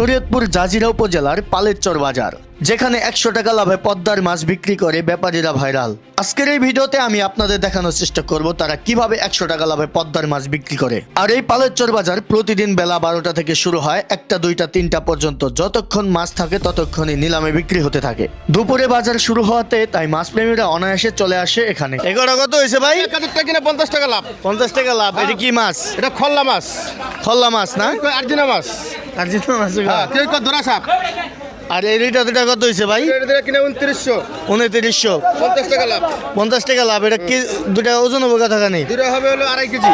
Shariatpur Jazeera উপজেলার পালেরচর বাজার যেখানে একশো টাকা লাভে পদ্মার মাছ বিক্রি করে ব্যাপারীরা ভাইরাল। আজকের এই ভিডিওতে আমি আপনাদের দেখানোর চেষ্টা করব তারা কীভাবে একশো টাকা লাভে পদ্মার মাছ বিক্রি করে। আর এই পালেরচর বাজার প্রতিদিন বেলা বারোটা থেকে শুরু হয় একটা দুইটা তিনটা পর্যন্ত। যতক্ষণ মাছ থাকে ততক্ষণই নিলামে বিক্রি হতে থাকে। দুপুরে বাজার শুরু হওয়াতে তাই মাছ প্রেমীরা অনায়াসে চলে আসে এখানে। এগারো কত হয়েছে ভাই। কিনে পঞ্চাশ টাকা লাভ। পঞ্চাশ টাকা লাভ। এটা কি মাছ? এটা খল্লা মাছ। খল্লা মাছ না? আর্জিনা মাছ। আর জিতো মাছ হ্যাঁ কেউ কত ধরা সাপ? আর এই রিটা দুটা কত হয়েছে ভাই? এটা কিনা উনত্রিশশো। উনত্রিশশো। পঞ্চাশ টাকা লাভ। পঞ্চাশ টাকা লাভ এটা কি দুটা ওজন হবে কথা নেই দুটা হবে হলো আড়াই কেজি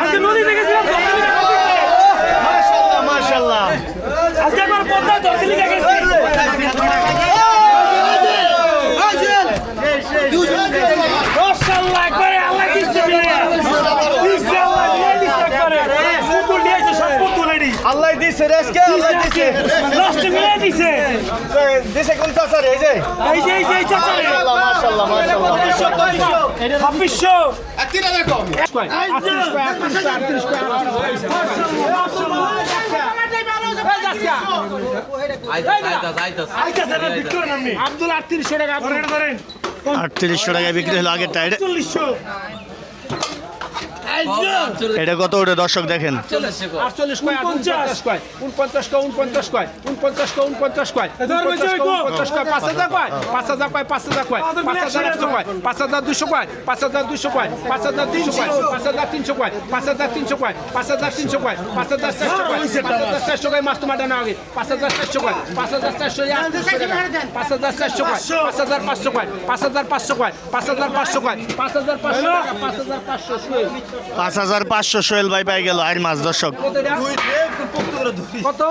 আজকে নদী দেখেছিলাম তো, নদী দেখেছিলাম। মাশাল্লাহ আজকে একবার পদ্মা ধরতে লিখে গেছি। মাশাআল্লাহ, একবারে আল্লাহ দিচ্ছে মিলাইয়া। দিচ্ছে আল্লাহ, মিলাই দিচ্ছে একবারে। পুতুল নিয়ে এসে সব পুতুল এরই। আল্লাহ দিছে রেসকে আল্লাহ দিছে লাস্টে মিলাই দিছে। দিছে কোন চাচার এই যে এই যে, এই যে, কম নামনি। আব্দুল আটত্রিশশো টাকা বিক্রি হলো আগের টাইড চল্লিশশো। এটা কত ওটা দর্শক দেখেন আটচল্লিশ কয় উনপঞ্চাশ কয় উনপঞ্চাশ কয় উনপঞ্চাশ কয় উনপঞ্চাশ কয় উনপঞ্চাশ কয় উনপঞ্চাশ কয় পাঁচ হাজার কয় পাঁচ হাজার কয় পাঁচ হাজার কয় পাঁচ হাজার একশো কয় পাঁচ হাজার দুশো কয় পাঁচ হাজার দুশো কয় পাঁচ হাজার তিনশো কয় পাঁচ হাজার তিনশো কয় পাঁচ হাজার তিনশো কয় পাঁচ হাজার তিনশো কয় পাঁচ হাজার চারশো কয় পাঁচ হাজার চারশো কয় মাছ তোমার ডানা আগে পাঁচ হাজার চারশো কয় পাঁচ হাজার চারশো পাঁচ হাজার চারশো কয় পাঁচ হাজার পাঁচশো কয় পাঁচ হাজার পাঁচশো কয় পাঁচ হাজার পাঁচশো কয় পাঁচ হাজার পাঁচশো পাঁচ হাজার পাঁচশো পাঁচ হাজার পাঁচশো সোহেল ভাই পাই গেল আর মাছ দর্শক কত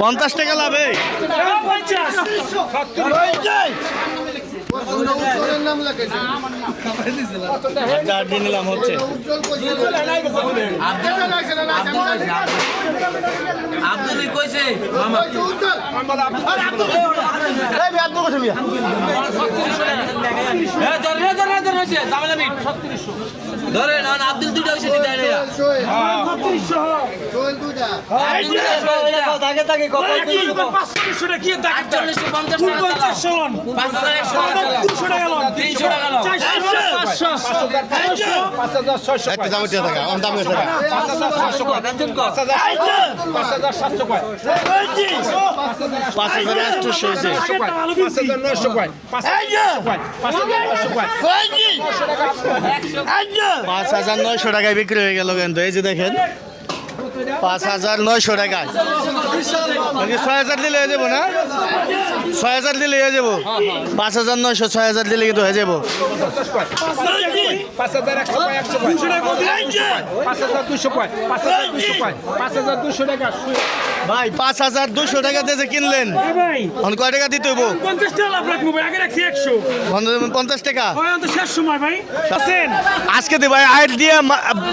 পঞ্চাশ টাকা লাভ নিলাম হচ্ছে আব্দুল কইছে মামা আব্দুল ধরে ধরে ধরে ধরে হইছে জামেলা মিট ধরে না না, আব্দুল দুইটা হইছে দিদা এরা ছত্রিশশো। পাঁচশো বিশশো টাকা কি দাগ? আটচল্লিশশো পঞ্চাশ টাকা পঞ্চাশশো লন। পাঁচ হাজার আটশো পাঁচ হাজার নয়শো কয় পাঁচ হাজার পাঁচ হাজার নয়শো পাঁচ হাজার নয়শো টাকায় বিক্রি হয়ে গেল কিন্তু, এই যে দেখেন, পাঁচ হাজার নয়শো টাকায়। ছয় হাজার দিলে হয়ে যাব না? ছয় হাজার দিলে হয়ে যাব? পাঁচ হাজার নয়শো, ছয় হাজার দিলে কিন্তু হয়ে যাব। পাঁচ হাজার দুশো টাকা। পাঁচ হাজার দুশো টাকা দিয়ে কিনলেন। ভাই, এখন কয় টাকা দিতে হইব? পঞ্চাশ টাকা লাভ রাখব ভাই, আগে রাখছি একশো। পঞ্চাশ টাকা? হয় অন্তত শেষ সময় ভাই। আছেন? আজকে দি ভাই আয়ের দিয়ে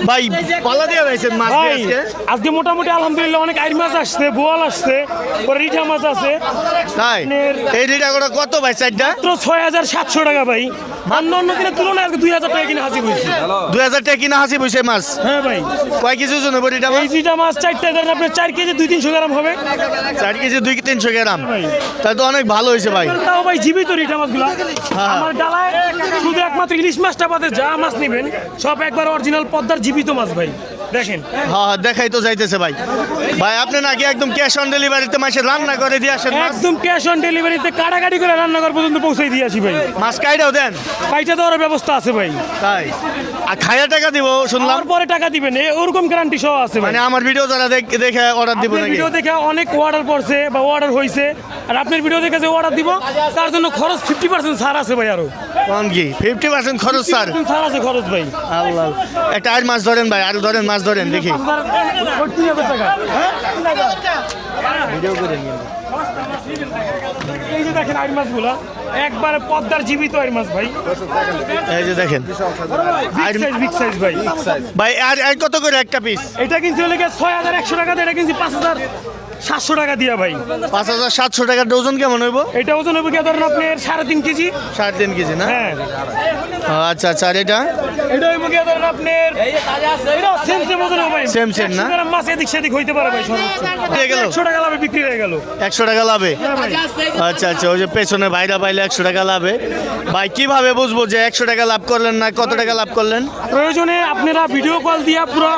ভাই পালা দিয়ে রয়েছেন মাছ দিয়ে ভাই, আজকে। আজকে মোটামুটি আলহামদুলিল্লাহ অনেক আইর মাছ আসছে বোয়াল আসছে পরে রিঠা মাছ আছে। তাই? এই রিটা করে কত ভাই চারটা? মাত্র ছয় হাজার সাতশো টাকা ভাই। অন্য অন্য দিনের তুলনায় আজকে দুই হাজার টাকা কিনে হাসি দুই হাজার টাকা কিনা হাসি বসে মাছ? হ্যাঁ ভাই। কয় কেজি ওজন হবে এই মাছ? দুইটা মাছ চারটে ধরেন আপনার চার কেজি দুই তিনশো গ্রাম হবে? চার কেজি দুই তিনশো গ্রাম। তাই তো অনেক ভালো হয়েছে ভাই। তাও ভাই জীবিত রিটা মাছগুলো। আমার ডালায় শুধু একমাত্র ইলিশ মাছটা বাদে যা মাছ নেবেন সব একবার অরিজিনাল পদ্মার জীবিত মাছ ভাই। দেখেন। হ্যাঁ হ্যাঁ দেখাই তো যাইতেছে ভাই। ভাই আপনি নাকি একদম ক্যাশ অন ডেলিভারিতে মাসে রান্না করে দিয়ে আসেন একদম ক্যাশ অন ডেলিভারিতে কাটাকাটি করে রান্নাঘর পর্যন্ত পৌঁছে দিয়ে আসি ভাই। মাছ কাইটাও দেন? পাইটা দেওয়ার ব্যবস্থা আছে ভাই। তাই। আর খাইয়া টাকা দিব শুনলাম। পরে টাকা দিবেন ওরকম গ্যারান্টি সহ আছে মানে আমার ভিডিও যারা দেখ- অর্ডার দিব ভিডিও দেখে অনেক অর্ডার পড়ছে বা অর্ডার হয়েছে আর আপনার ভিডিও দেখে যে অর্ডার দিব তার জন্য খরচ ফিফটি পার্সেন্ট ছাড় আছে ভাই আরও। কোন কি? ফিফটি পার্সেন্ট খরচ স্যার ছাড় আছে খরচ ভাই। আল্লাহ। একটা আর মাছ ধরেন ভাই আর ধরেন মাছ ধরেন দেখি। টাকা হ্যাঁ? এই যে দেখেন আইর মাছগুলো একবারে পদ্মার জীবিত আইর মাছ ভাই। এই যে দেখেন। বিগ সাইজ ভাই। ভাই আর কত করে একটা পিস এটা কিনছি হলে ছয় হাজার একশো টাকা দিয়ে এটা কিনছি পাঁচ হাজার। সাতশো টাকা দিয়া ভাই। পাঁচ হাজার সাতশো টাকার ডজন কেমন হইব? এটা ওজন গিয়ে ধরেন আপনার সাড়ে তিন কেজি? সাড়ে তিন কেজি না? হ্যাঁ। আচ্ছা আচ্ছা আর এটা? এটা হইব ধরেন আপনার এটা সেম সেম ওজন হবে Same, same না? 100 মাছ এদিক সেদিক হইতে পারে ভাই হয়ে গেল একশো টাকা লাভে বিক্রি হয়ে গেল। একশো টাকা লাভে? আচ্ছা আচ্ছা ওই যে পেছনে ভাইরা পাইলে একশো টাকা লাভে। ভাই কীভাবে বুঝব যে একশো টাকা লাভ করলেন না কত টাকা লাভ করলেন? প্রয়োজনে আপনারা ভিডিও কল দিয়া পুরো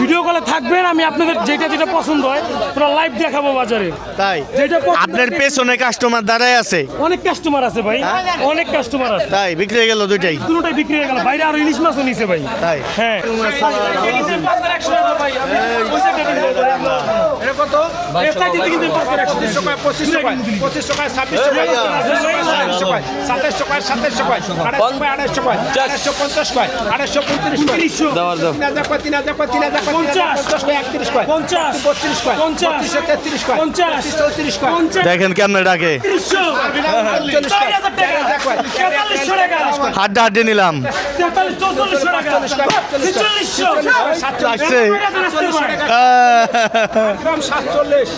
ভিডিও কলে থাকবেন আমি আপনাদের যেটা যেটা পছন্দ হয় পুরো লাইভ দেখাবো বাজারে। তাই? যেটা আপনার পেছনে কাস্টমার দাঁড়ায় আছে। অনেক কাস্টমার আছে ভাই। অনেক কাস্টমার আছে। তাই বিক্রি হয়ে গেল দুইটাই। দুটোটাই বিক্রি হয়ে গেল। বাইরে আরও ইলিশ মাছও নিছে ভাই। তাই। হ্যাঁ। পঞ্চাশ দেখেন কেমনে ডাকে হাড্ডা হাড্ডি নিলাম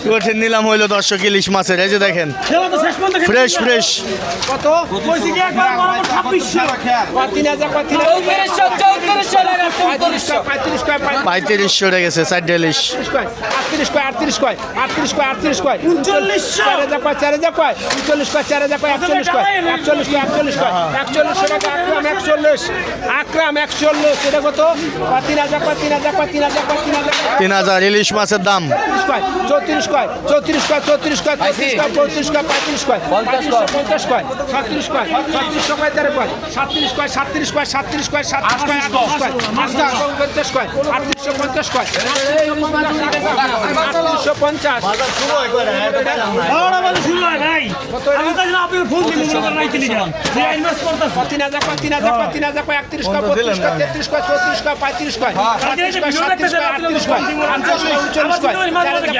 কঠিন নিলাম হইল দর্শক ইলিশ মাছের এই যে দেখেন ফ্রেশ ফ্রেশ কত তিন হাজার চৌত্রিশশো টাকা পঁয়ত্রিশশো গেছে কয় আটত্রিশ কয় আটত্রিশ কয় আটত্রিশ কয় আটত্রিশ কয়। উনচল্লিশশো। চার হাজার কয় চার হাজার কয় উনচল্লিশ কয় চার হাজার কয় একচল্লিশ কয় একচল্লিশ কয় একচল্লিশ কয় একচল্লিশ টাকা আকরাম একচল্লিশ আকরাম একচল্লিশ এটা কত? কয় তিন হাজার কয় তিন হাজার কয় তিন হাজার কয় তিন হাজার কয়। তিন হাজার ইলিশ মাছের দাম। চৌত্রিশ কয় চৌত্রিশ কয় চৌত্রিশ কয় চৌত্রিশ কয় চৌত্রিশ কয় পঁয়ত্রিশ কয় পঁয়ত্রিশ কয় পঞ্চাশ কয়। ছত্রিশ কয় ছত্রিশ কয় তেরো কয় সাতত্রিশ কয় সাতত্রিশ কয় সাতত্রিশ কয় সাতত্রিশ কয় আটত্রিশ কয় আটত্রিশ কয় পঞ্চাশ কয়? আটত্রিশশো পঞ্চাশ। কয় পঞ্চাশ শুরু হয় নাই তিনি হাজার কয় তিন হাজার কয় তিন হাজার কয় একত্রিশ কয় বত্রিশ কয় তেত্রিশ কয় চৌত্রিশ কয় পঁয়ত্রিশ কয় পঁয়ত্রিশ কয় সাতত্রিশ কয় আটত্রিশ কয় আটত্রিশ কয় উনচল্লিশ কয়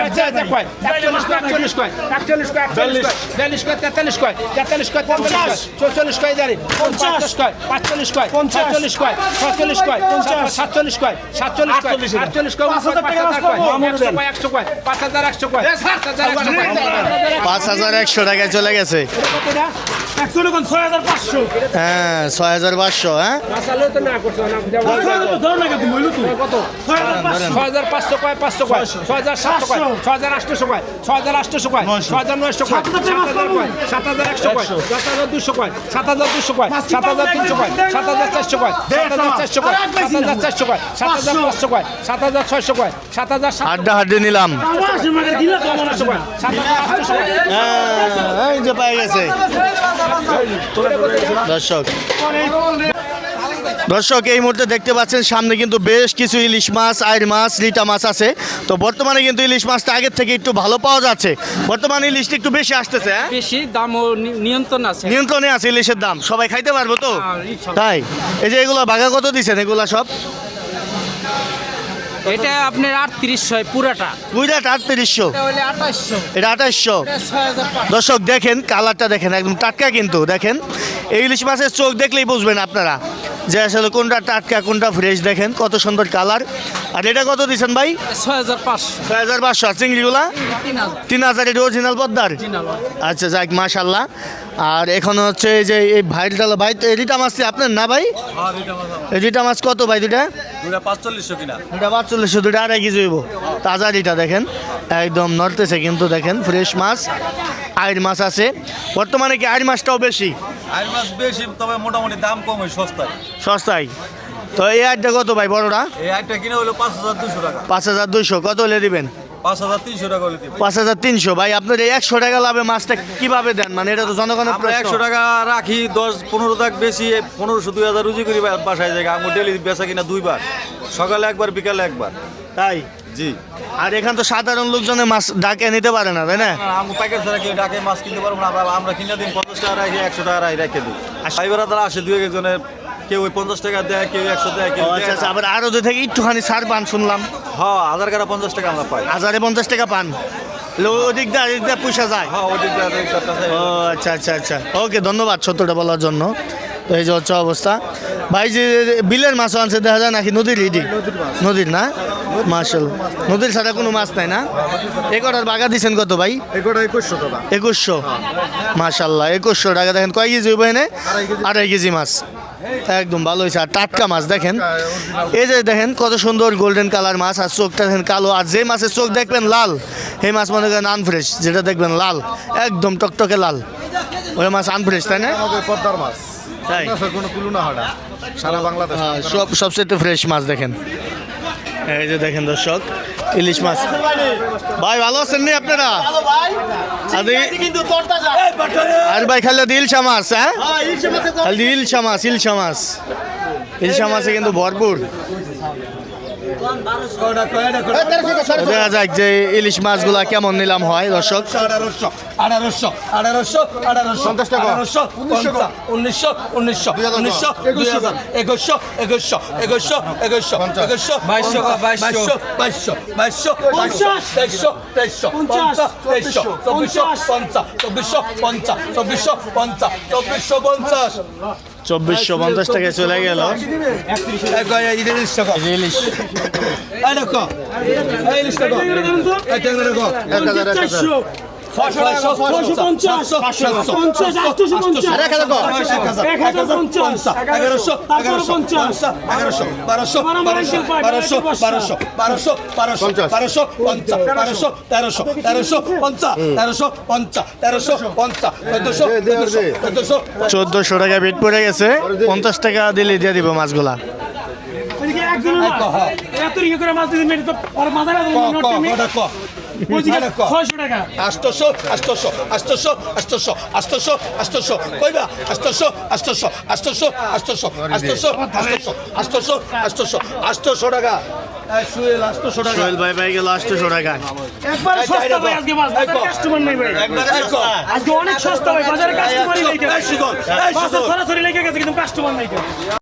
চার হাজার কয় চার হাজার কয় একচল্লিশ কয় একচল্লিশ কয় একচল্লিশ কয় বিয়াল্লিশ কয় তেতাল্লিশ কয় তেতাল্লিশ কয় তেতাল্লিশ চৌচল্লিশ কয় দাঁড়ি পঞ্চাশ। কয় পাঁচচল্লিশ কয় পঞ্চাশ। কয় ছচল্লিশ কয় সাতচল্লিশ কয় সাতচল্লিশ কয় পাঁচ হাজার কয় একশো টাকায় চলে গেছে। হ্যাঁ ছয় হাজার পাঁচশো হ্যাঁ সাত হাজার চারশো কয় সাত হাজার চারশো কয় সাত হাজার চারশো কয় সাত হাজার পাঁচশো কয় সাত হাজার ছয়শো কয়? সাত হাজার হাড্ডা হাড্ডি নিলাম। কয় কয় হ্যাঁ, এই যে পেয়ে গেছে। দর্শক। দর্শক এই মুহূর্তে দেখতে পাচ্ছেন সামনে কিন্তু বেশ কিছু ইলিশ মাছ আইর মাছ লিটা মাছ আছে। তো বর্তমানে কিন্তু ইলিশ মাছটা আগের থেকে একটু ভালো পাওয়া যাচ্ছে। বর্তমানে ইলিশটা একটু বেশি আসতেছে হ্যাঁ? বেশি দামও নি- নিয়ন্ত্রণ আছে। নিয়ন্ত্রণে আছে ইলিশের দাম। সবাই খাইতে পারব তো? তাই এই যে এগুলো বাঘা কত দিচ্ছেন এগুলা সব? এটা আপনার আটত্রিশশো পুরাটা। বুঝলেন আটত্রিশশো। এটা হলে আঠাশশো। দর্শক দেখেন কালারটা দেখেন একদম টাটকা কিন্তু দেখেন। এই ইলিশ মাছের চোখ দেখলেই বুঝবেন আপনারা যে আসলে কোনটা টাটকা কোনটা ফ্রেশ দেখেন কত সুন্দর কালার। আর এটা কত দিচ্ছেন ভাই? ছয় হাজার পাঁচশো। ছয় হাজার পাঁচশো। আর চিংড়িগুলা? তিন হাজার। এটা অরিজিনাল পদ্মার? আচ্ছা যাক মাশাল্লাহ আর এখন হচ্ছে এই যে এই ভাইটাল ভাই রিটা মাছটি আপনার না ভাই? এই রিটা মাছ কত ভাই দুটা দুটা পাঁচচল্লিশশো কিনা? দুটা পাঁচচল্লিশশো দুটা আড়াই কেজি হইব। দেখেন একদম নড়তেছে কিন্তু দেখেন ফ্রেশ মাছ আইর মাছ আছে। বর্তমানে কি আইর মাছটাও বেশি? আইর মাছ বেশি তবে মোটামুটি দাম কম সস্তায়। সস্তায়। তো এই আইরটা কত ভাই বড়টা? এই আইটটা কিনে হলো পাঁচ হাজার দুশো টাকা। পাঁচ হাজার দুশো কত হলে দিবেন? পাঁচ হাজার তিনশো ভাই আপনার এই একশো টাকা লাভে মাছটা কীভাবে দেন? মানে এটা তো জনগণের একশো টাকা রাখি দশ পনেরো টাকা বেশি পনেরোশো দুই হাজার রুজি করি বা- বাসায় জায়গা। আমি ডেলি বেচা কিনা দুইবার সকালে একবার বিকালে একবার। তাই? জি। আর এখান তো সাধারণ লোকজনের মাছ ডাকে নিতে পারে না তাই না? আমি প্যাকেট ছাড়া কেউ ডাকে মাছ কিনতে পারব না। আমরা কিনে দিন পঞ্চাশ টাকা রাখি একশো টাকা রাখি রেখে দিই। আর সাইবার তারা আসে দুই একজনের কেউ ওই পঞ্চাশ টাকা দেয় কেউ একশো দেয় কেউ আচ্ছা আচ্ছা। আবার আরও থেকে একটুখানি ছাড় পান শুনলাম। হ্যাঁ হাজার কাটা পঞ্চাশ টাকা আমরা পাই। হাজারে পঞ্চাশ টাকা পান। লো, ওদিক দিয়ে ওদিক দিয়ে পুষা যায়। হ্যাঁ দিয়ে আছে। ও আচ্ছা আচ্ছা আচ্ছা। ওকে ধন্যবাদ সত্যটা বলার জন্য। তো এই যে হচ্ছে অবস্থা। ভাই যে বিলের মাছও আনছে দেখা যায় নাকি নদীর ইডি? নদীর না? মার্শাল নদীর ছাড়া কোনো মাছ নাই না? এ কটার বাগা দিচ্ছেন কত ভাই? একুশশো টাকা। একুশশো? মাশাল্লাহ একুশশো টাকা। দেখেন কয় কেজি হবে এনে? আড়াই কেজি মাছ। একদম ভালো হয়েছে। আর টাটকা মাছ দেখেন। এই যে দেখেন কত সুন্দর গোল্ডেন কালার মাছ আর চোখটা দেখেন কালো। আর যে মাছের চোখ দেখবেন লাল সেই মাছ মনে করেন আনফ্রেশ যেটা দেখবেন লাল একদম টকটকে লাল। ওই মাছ আনফ্রেশ তাই না? আমাদের পদ্মার মাছ। তাই। কোনো তুলনা হয় না। সারা বাংলাদেশ হ্যাঁ, সব সবচেয়ে ফ্রেশ মাছ দেখেন। এই যে দেখেন দর্শক ইলিশ মাছ। ভাই ভালো আছেন নি আপনারা? আদি- আর ভাই খালি ইলশা মাছ হ্যাঁ? খালি ইলশা মাছ ইলশা মাছ। ইলশা মাছে কিন্তু ভরপুর। দেখা যাক যে ইলিশ মাছগুলা কেমন নিলাম হয় দর্শক। আঠারোশো আঠারোশো আঠারোশো আঠারোশো আঠারোশো উনিশশো উনিশশো উনিশশো দুই হাজার একুশশো একুশশো একুশশো একুশশো একুশশো বাইশশো বাইশশো। বাইশশো বাইশশো পঞ্চাশ। তেইশশো তেইশশো পঞ্চাশ। তেইশশো চব্বিশশো পঞ্চাশ চব্বিশশো পঞ্চাশ চব্বিশশো পঞ্চাশ চব্বিশশো পঞ্চাশ। চব্বিশশো পঞ্চাশ টাকায় চলে গেল। ইলিশ চোদ্দশো টাকা বেট পড়ে গেছে পঞ্চাশ টাকা দিলে দিয়ে দিব মাছগুলা একজনের এত ইয়ে করে মাছ দিতে মেটে তো মাথা ছয়শো টাকা আষ্টশো আষ্টশো আষ্টশো আষ্টশো আষ্টশো আষ্টশো কইবা আষ্টশো আষ্টশো আষ্টশো আষ্টশো আষ্টশো আষ্টশো আষ্টশো আষ্টশো আষ্টশো টাকা এই সুয়েল আষ্টশো টাকা সোহেল ভাই ভাই গেল আটশো টাকা একবার সস্তা ভাই আজকে মাছ বাজারে কাস্টমার নাই ভাই আজকে অনেক সস্তা ভাই বাজারে কাস্টমারই নাই এই সুজন এই সুজন সরাসরি লেগে গেছে কিন্তু কাস্টমার নাই